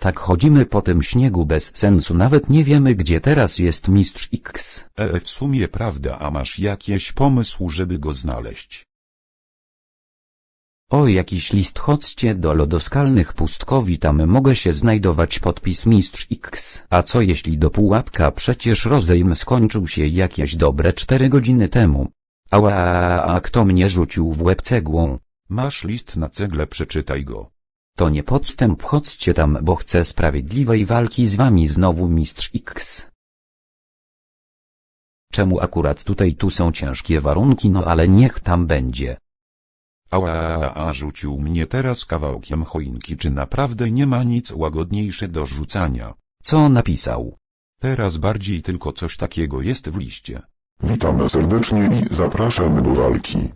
Tak chodzimy po tym śniegu bez sensu, nawet nie wiemy gdzie teraz jest mistrz X. E, w sumie prawda, a masz jakiś pomysł, żeby go znaleźć? O jakiś list chodźcie do lodoskalnych pustkowi tam mogę się znajdować podpis mistrz X. A co jeśli do pułapka przecież rozejm skończył się jakieś dobre cztery godziny temu. Ała, a kto mnie rzucił w łeb cegłą? Masz list na cegle, przeczytaj go. To nie podstęp chodźcie tam bo chcę sprawiedliwej walki z wami znowu mistrz X. Czemu akurat tutaj tu są ciężkie warunki no ale niech tam będzie. Ała, a rzucił mnie teraz kawałkiem choinki, czy naprawdę nie ma nic łagodniejsze do rzucania? Co napisał? Teraz bardziej tylko coś takiego jest w liście. Witamy serdecznie i zapraszamy do walki.